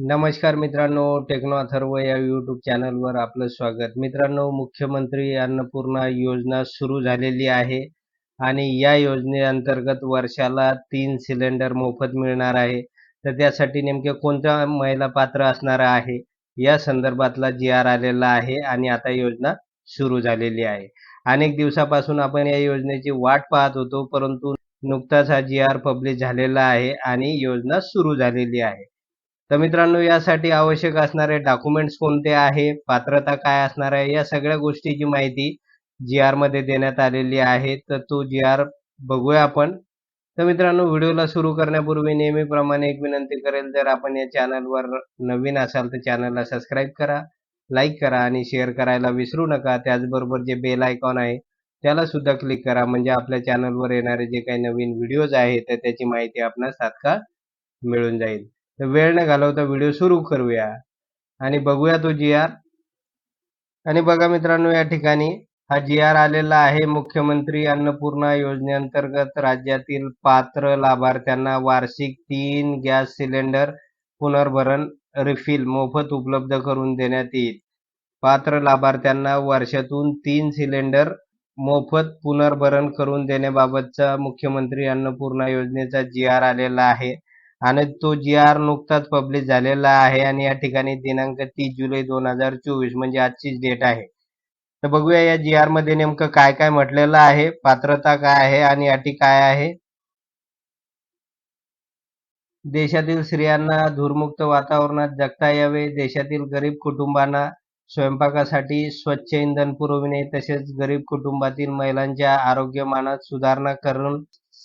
नमस्कार मित्रांनो टेक्नो अथर्व या यूट्यूब चॅनलवर आपलं स्वागत. मित्रांनो मुख्यमंत्री अन्नपूर्णा योजना सुरू झालेली आहे आणि या योजनेअंतर्गत वर्षाला तीन सिलेंडर मोफत मिळणार आहे. तर त्यासाठी नेमके कोणत्या महिला पात्र असणार आहे? या संदर्भातला जी आर आलेला आहे आणि आता योजना सुरू झालेली आहे. अनेक दिवसापासून आपण या योजनेची वाट पाहत होतो परंतु नुकताच हा जी आर पब्लिश झालेला आहे आणि योजना सुरू झालेली आहे. तर मित्रांनो यासाठी आवश्यक असणारे डॉक्युमेंट्स कोणते आहे? पात्रता काय असणार आहे? या सगळ्या गोष्टीची माहिती जी आरमध्ये देण्यात आलेली आहे. तर तो जी आर बघूया आपण. तर मित्रांनो व्हिडिओला सुरू करण्यापूर्वी नेहमीप्रमाणे एक विनंती करेल जर आपण या चॅनलवर नवीन असाल तर चॅनलला सबस्क्राईब करा लाईक करा आणि शेअर करायला विसरू नका. त्याचबरोबर जे बेल आयकॉन आहे त्याला सुद्धा क्लिक करा. म्हणजे आपल्या चॅनलवर येणारे जे काही नवीन व्हिडिओज आहेत तर त्याची माहिती आपणास तात्काळ मिळून जाईल. तर वेळ न घालवता व्हिडिओ सुरू करूया. आणि बघूया तो जी आर आणि बघा मित्रांनो या ठिकाणी हा जी आर आलेला आहे. मुख्यमंत्री अन्नपूर्णा योजनेअंतर्गत राज्यातील पात्र लाभार्थ्यांना वार्षिक तीन गॅस सिलेंडर पुनर्भरण रिफिल मोफत उपलब्ध करून देण्यात येईल. पात्र लाभार्थ्यांना वर्षातून तीन सिलेंडर मोफत पुनर्भरण करून देण्याबाबतचा मुख्यमंत्री अन्नपूर्णा योजनेचा जी आर आलेला आहे. आणि तो जी आर नुकताच पब्लिश झालेला आहे आणि या ठिकाणी दिनांक तीस जुलै दोन हजार चोवीस म्हणजे आजचीच डेट आहे. तर बघूया या जी आरमध्ये नेमकं काय काय म्हटलेलं आहे पात्रता काय आहे आणि अटी काय आहे? देशातील स्त्रियांना धूरमुक्त वातावरणात जगता यावे देशातील गरीब कुटुंबांना स्वयंपाकासाठी स्वच्छ इंधन पुरविणे तसेच गरीब कुटुंबातील महिलांच्या आरोग्यमानात सुधारणा करून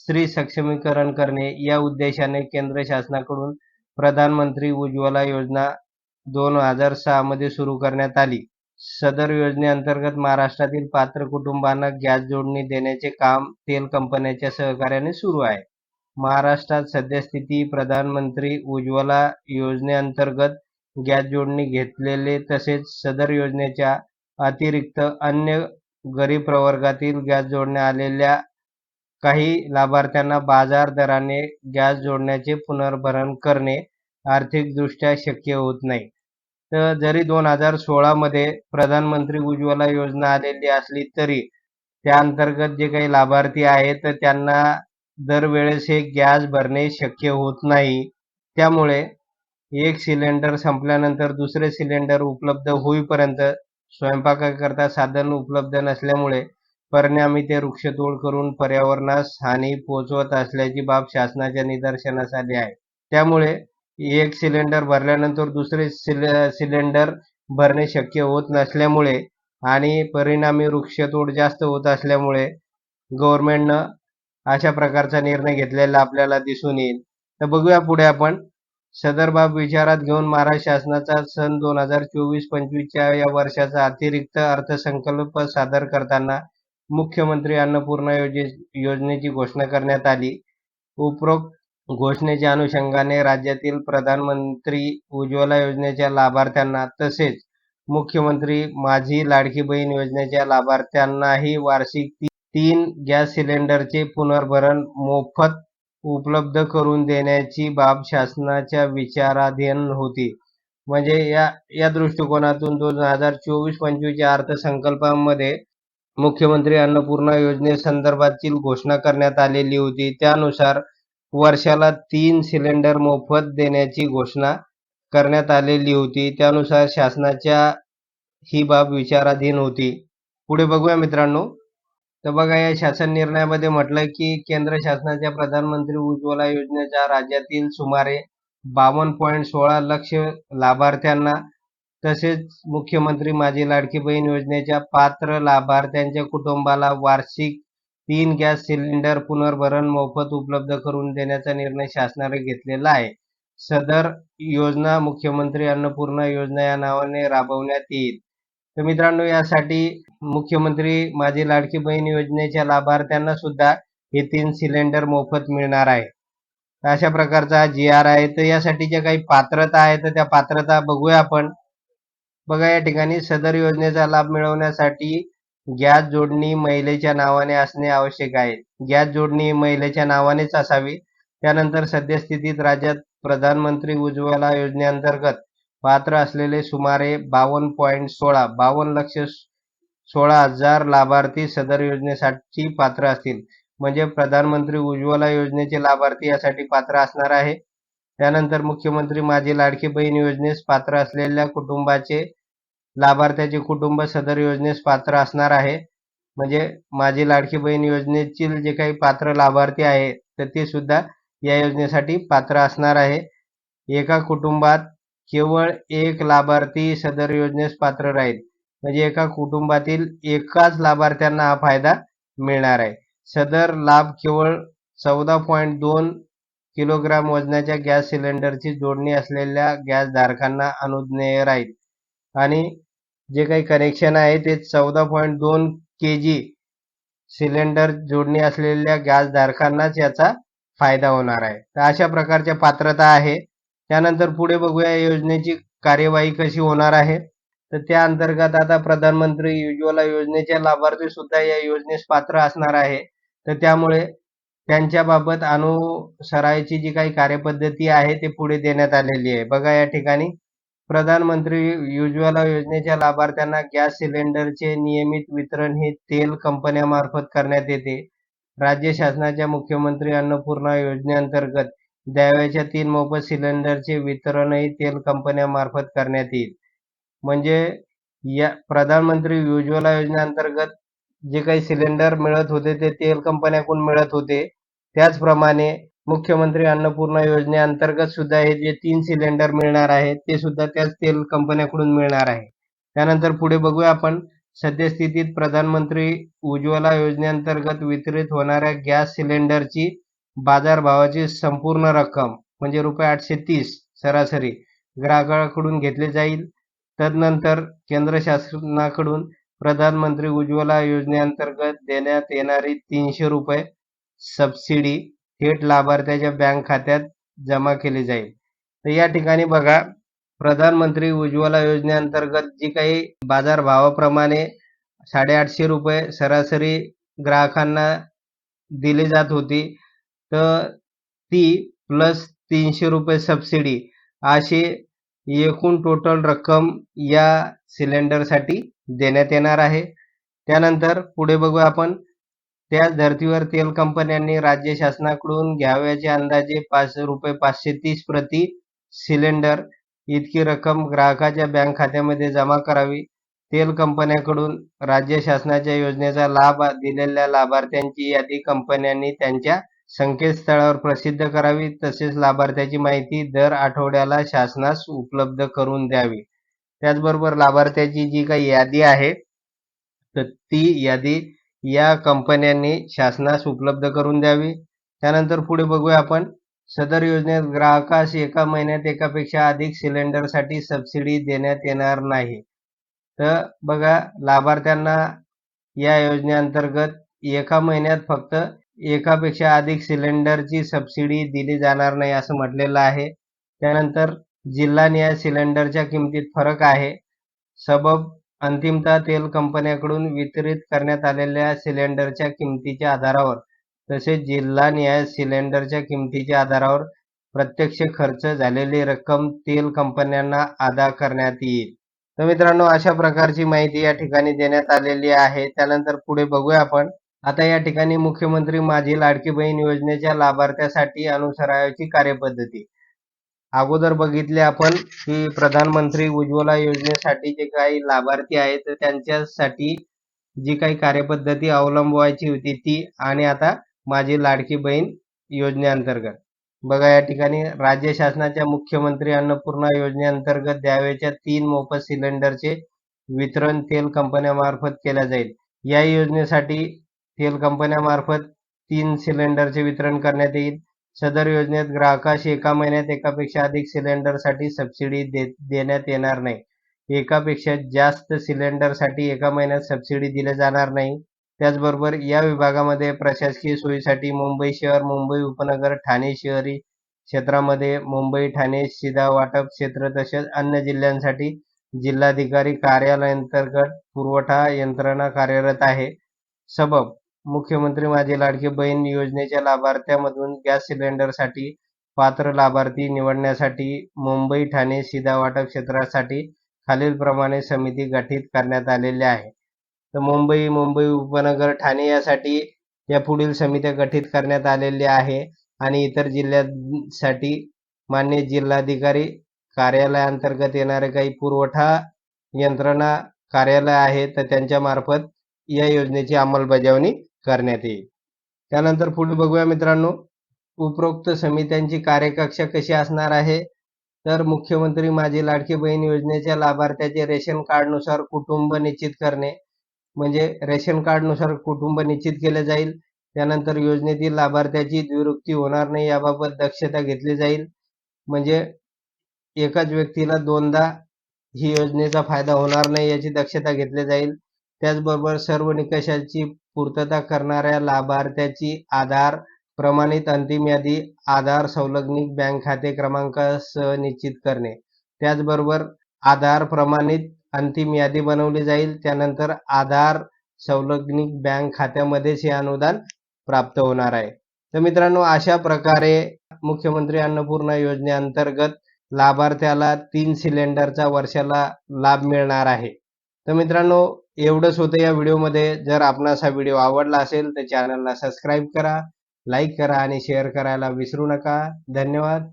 स्त्री सक्षमीकरण करणे या उद्देशाने केंद्र शासनाकडून प्रधानमंत्री उज्ज्वला योजना दोन हजार सहा मध्ये सुरू करण्यात आली. सदर योजनेअंतर्गत महाराष्ट्रातील पात्र कुटुंबांना गॅस जोडणी देण्याचे काम तेल कंपन्यांच्या सहकार्याने सुरू आहे. महाराष्ट्रात सद्यस्थिती प्रधानमंत्री उज्ज्वला योजनेअंतर्गत गॅस जोडणी घेतलेले तसेच सदर योजनेच्या अतिरिक्त अन्य गरीब प्रवर्गातील गॅस जोडण्या आलेल्या काही लाभार्थ्यांना बाजार दराने गॅस जोडण्याचे पुनर्भरण करणे आर्थिकदृष्ट्या शक्य होत नाही. तर जरी दोन हजार सोळामध्ये प्रधानमंत्री उज्ज्वला योजना आलेली असली तरी त्या अंतर्गत जे काही लाभार्थी आहेत तर त्यांना दरवेळेस हे गॅस भरणे शक्य होत नाही. त्यामुळे एक सिलेंडर संपल्यानंतर दुसरे सिलेंडर उपलब्ध होईपर्यंत स्वयंपाकाकरता साधन उपलब्ध नसल्यामुळे परिणामी ते वृक्षतोड करून पर्यावरणास हानी पोहोचवत असल्याची बाब शासनाच्या निदर्शनास आली आहे. त्यामुळे एक सिलेंडर भरल्यानंतर दुसरे सिलेंडर भरणे शक्य होत नसल्यामुळे आणि परिणामी वृक्षतोड जास्त होत असल्यामुळे गव्हर्नमेंटनं अशा प्रकारचा निर्णय घेतलेला आपल्याला दिसून येईल. तर बघूया पुढे आपण. सदर बाब विचारात घेऊन महाराष्ट्र शासनाचा सन दोन हजार चोवीस पंचवीसच्या या वर्षाचा अतिरिक्त अर्थसंकल्प सादर करताना मुख्यमंत्री अन्नपूर्णा योजे योजनेची घोषणा करण्यात आली. उपरोक्त घोषणेच्या अनुषंगाने राज्यातील प्रधानमंत्री उज्ज्वला योजनेच्या लाभार्थ्यांना तसेच मुख्यमंत्री माझी लाडकी बहीण योजनेच्या लाभार्थ्यांनाही वार्षिक तीन गॅस सिलेंडरचे पुनर्भरण मोफत उपलब्ध करून देण्याची बाब शासनाच्या विचाराधीन होती. म्हणजे या या दृष्टिकोनातून दोन हजार चोवीस पंचवीसच्या अर्थसंकल्पामध्ये मुख्यमंत्री अन्नपूर्णा योजनेसंदर्भातील घोषणा करण्यात आलेली होती. त्यानुसार वर्षाला तीन सिलेंडर मोफत देण्याची घोषणा करण्यात आलेली होती. त्यानुसार शासनाच्या ही बाब विचाराधीन होती. पुढे बघूया मित्रांनो. तर बघा या शासन निर्णयामध्ये म्हटलं की केंद्र शासनाच्या प्रधानमंत्री उज्ज्वला योजनेच्या राज्यातील सुमारे बावन्न पॉईंट सोळा लक्ष लाभार्थ्यांना तसेच मुख्यमंत्री माझी लाडकी बहीण योजनेच्या पात्र लाभार्थ्यांच्या कुटुंबाला वार्षिक तीन गॅस सिलेंडर पुनर्भरण मोफत उपलब्ध करून देण्याचा निर्णय शासनाने घेतलेला आहे. सदर योजना मुख्यमंत्री अन्नपूर्णा योजना या नावाने राबवण्यात येईल. तर मित्रांनो यासाठी मुख्यमंत्री माझी लाडकी बहीण योजनेच्या लाभार्थ्यांना सुद्धा हे तीन सिलेंडर मोफत मिळणार आहे. अशा प्रकारचा जी आर आहे. तर यासाठी ज्या काही पात्रता आहे तर त्या पात्रता बघूया आपण. बघा या ठिकाणी सदर योजनेचा लाभ मिळवण्यासाठी गॅस जोडणी महिलेच्या नावाने असणे आवश्यक आहे. गॅस जोडणी महिलेच्या नावानेच असावी. त्यानंतर सद्यस्थितीत राज्यात प्रधानमंत्री उज्ज्वला योजनेअंतर्गत पात्र असलेले सुमारे बावन्न पॉईंट सोळा बावन्न लक्ष सोळा हजार लाभार्थी सदर योजनेसाठी पात्र असतील. म्हणजे प्रधानमंत्री उज्ज्वला योजनेचे लाभार्थी यासाठी पात्र असणार आहे. त्यानंतर मुख्यमंत्री माझी लाडकी बहीण योजनेस पात्र असलेल्या कुटुंबाचे लाभार्थ्याचे कुटुंब सदर योजनेस पात्र असणार आहे. म्हणजे माझी लाडकी बहीण योजनेतील जे काही पात्र लाभार्थी आहे तर ते सुद्धा या योजनेसाठी पात्र असणार आहे. एका कुटुंबात केवळ एक लाभार्थी सदर योजनेस पात्र राहील. म्हणजे एका कुटुंबातील एकाच लाभार्थ्यांना हा फायदा मिळणार आहे. सदर लाभ केवळ चौदा पॉईंट दोन किलोग्राम वजनाच्या गॅस सिलेंडरची जोडणी असलेल्या गॅस धारकांना अनुज्ञेय राहील. आणि जे काही कनेक्शन आहे ते चौदा पॉईंट दोन के जी सिलेंडर जोडणी असलेल्या गॅसधारकांनाच याचा फायदा होणार आहे. तर अशा प्रकारच्या पात्रता आहे. त्यानंतर पुढे बघूया या योजनेची कार्यवाही कशी होणार आहे. तर त्या अंतर्गत आता प्रधानमंत्री उज्ज्वला योजनेच्या लाभार्थी सुद्धा या योजनेस पात्र असणार आहे. तर त्यामुळे त्यांच्याबाबत अनुसरायची जी काही कार्यपद्धती आहे ते पुढे देण्यात आलेली आहे. बघा या ठिकाणी. प्रधानमंत्री उज्ज्वला योजनेच्या लाभार्थ्यांना गॅस सिलेंडरचे नियमित वितरण हे तेल कंपन्यामार्फत करण्यात येते. राज्य शासनाच्या मुख्यमंत्री अन्नपूर्णा योजनेअंतर्गत द्यावयाच्या तीन मोफत सिलेंडरचे वितरणही तेल कंपन्यामार्फत करण्यात येईल. म्हणजे या प्रधानमंत्री उज्ज्वला योजनेअंतर्गत जे काही सिलेंडर मिळत होते ते तेल कंपन्याकडून मिळत होते. त्याचप्रमाणे मुख्यमंत्री अन्नपूर्णा योजनेअंतर्गत सुद्धा हे जे तीन सिलेंडर मिळणार आहेत ते सुद्धा त्याच तेल कंपन्याकडून मिळणार आहे. त्यानंतर पुढे बघूया आपण. सद्यस्थितीत प्रधानमंत्री उज्ज्वला योजनेअंतर्गत वितरित होणाऱ्या गॅस सिलेंडरची बाजारभावाची संपूर्ण रक्कम म्हणजे रुपये आठशे तीस सरासरी ग्राहकाकडून घेतले जाईल. तदनंतर केंद्र शासनाकडून प्रधानमंत्री उज्ज्वला योजनेअंतर्गत देण्यात येणारी तीनशे रुपये सबसिडी थेट लाभार्थ्याच्या बँक खात्यात जमा केली जाईल. तर या ठिकाणी बघा प्रधानमंत्री उज्ज्वला योजनेअंतर्गत जी काही बाजारभावाप्रमाणे साडेआठशे रुपये सरासरी ग्राहकांना दिली जात होती तर ती प्लस तीनशे रुपये सबसिडी अशी एकूण टोटल रक्कम या सिलेंडरसाठी देण्यात येणार आहे. त्यानंतर पुढे बघू आपण त्याच धर्तीवर तेल कंपन्यांनी राज्य शासनाकडून घ्यावयाचे अंदाजे पाच रुपये पाचशे तीस प्रति सिलेंडर इतकी रक्कम ग्राहकाच्या बँक खात्यामध्ये जमा करावी. तेल कंपन्याकडून राज्य शासनाच्या योजनेचा लाभ दिलेल्या लाभार्थ्यांची यादी कंपन्यांनी त्यांच्या संकेतस्थळावर प्रसिद्ध करावी. तसेच लाभार्थ्याची माहिती दर आठवड्याला शासनास उपलब्ध करून द्यावी. त्याचबरोबर लाभार्थ्याची जी काही यादी आहे तर ती यादी या कंपन्यांनी शासनास उपलब्ध करून द्यावी. त्यानंतर पुढे बघूया आपण. सदर योजनेत ग्राहकास एका महिन्यात एकापेक्षा अधिक सिलेंडरसाठी सबसिडी देण्यात येणार नाही. तर बघा लाभार्थ्यांना या योजनेअंतर्गत एका महिन्यात फक्त एकापेक्षा अधिक सिलेंडरची सबसिडी दिली जाणार नाही असं म्हटलेलं आहे. त्यानंतर जिल्हानिहाय सिलेंडरच्या किमतीत फरक आहे. सबब अंतिमतः तेल कंपन्याकडून वितरित करण्यात आलेल्या सिलेंडरच्या किमतीच्या आधारावर तसेच जिल्हानिहाय सिलेंडरच्या किमतीच्या आधारावर प्रत्यक्ष खर्च झालेली रक्कम तेल कंपन्यांना अदा करण्यात येईल. तर मित्रांनो अशा प्रकारची माहिती या ठिकाणी देण्यात आलेली आहे. त्यानंतर पुढे बघूया आपण. आता या ठिकाणी मुख्यमंत्री माझी लाडकी बहीण योजनेच्या लाभार्थ्यासाठी अनुसरायची कार्यपद्धती. अगोदर बघितले आपण की प्रधानमंत्री उज्ज्वला योजनेसाठी जे काही लाभार्थी आहेत तर त्यांच्यासाठी जी काही कार्यपद्धती अवलंबवायची होती ती आणि आता माझी लाडकी बहीण योजनेअंतर्गत. बघा या ठिकाणी राज्य शासनाच्या मुख्यमंत्री अन्नपूर्णा योजनेअंतर्गत द्यावेच्या तीन मोफत सिलेंडरचे वितरण तेल कंपन्यामार्फत केल्या जाईल. या योजनेसाठी तेल कंपन्यामार्फत तीन सिलेंडरचे वितरण करण्यात येईल. सदर योजनेत ग्राहकास एका महिन्यात एकापेक्षा अधिक सिलेंडरसाठी सबसिडी दे देण्यात येणार नाही. एकापेक्षा जास्त सिलेंडरसाठी एका महिन्यात सबसिडी दिले जाणार नाही. त्याचबरोबर या विभागामध्ये प्रशासकीय सोयीसाठी मुंबई शहर मुंबई उपनगर ठाणे शहरी क्षेत्रामध्ये मुंबई ठाणे शिधा वाटप क्षेत्र तसेच अन्य जिल्ह्यांसाठी जिल्हाधिकारी कार्यालयांतर्गत पुरवठा यंत्रणा कार्यरत आहे. सबब मुख्यमंत्री माझी लाडकी बहीण योजनेच्या लाभार्थ्यामधून गॅस सिलेंडरसाठी पात्र लाभार्थी निवडण्यासाठी मुंबई ठाणे सीधा क्षेत्रासाठी खालीलप्रमाणे समिती गठीत करण्यात आलेली आहे. तर मुंबई मुंबई उपनगर ठाणे यासाठी या पुढील समित्या गठीत करण्यात आलेल्या आहे आणि इतर जिल्ह्यांसाठी मान्य जिल्हाधिकारी कार्यालयाअंतर्गत येणारे काही पुरवठा यंत्रणा कार्यालय आहे तर त्यांच्या मार्फत या योजनेची अंमलबजावणी करण्यात येईल. त्यानंतर पुढे बघूया मित्रांनो उपरोक्त समित्यांची कार्यकक्षा कशी असणार आहे? तर मुख्यमंत्री माझी लाडकी बहीण योजनेच्या लाभार्थ्याचे रेशन कार्डनुसार कुटुंब निश्चित करणे म्हणजे रेशन कार्डनुसार कुटुंब निश्चित केले जाईल. त्यानंतर योजनेतील लाभार्थ्याची द्विवृत्ती होणार नाही याबाबत दक्षता घेतली जाईल. म्हणजे एकाच व्यक्तीला दोनदा ही योजनेचा फायदा होणार नाही याची दक्षता घेतली जाईल. त्याचबरोबर सर्व निकषाची पूर्तता करणाऱ्या लाभार्थ्याची आधार प्रमाणित अंतिम यादी आधार संलग्नित बँक खाते क्रमांकासह निश्चित करणे. त्याचबरोबर आधार प्रमाणित अंतिम यादी बनवली जाईल. त्यानंतर आधार संलग्नित बँक खात्यामध्येच हे अनुदान प्राप्त होणार आहे. तर मित्रांनो अशा प्रकारे मुख्यमंत्री अन्नपूर्णा योजनेअंतर्गत लाभार्थ्याला तीन सिलेंडरचा वर्षाला लाभ मिळणार आहे. तर मित्रांनो एवढंच होतं या व्हिडिओमध्ये. जर आपणास हा व्हिडिओ आवडला असेल तर चॅनलला सबस्क्राईब करा लाईक करा आणि शेअर करायला विसरू नका. धन्यवाद.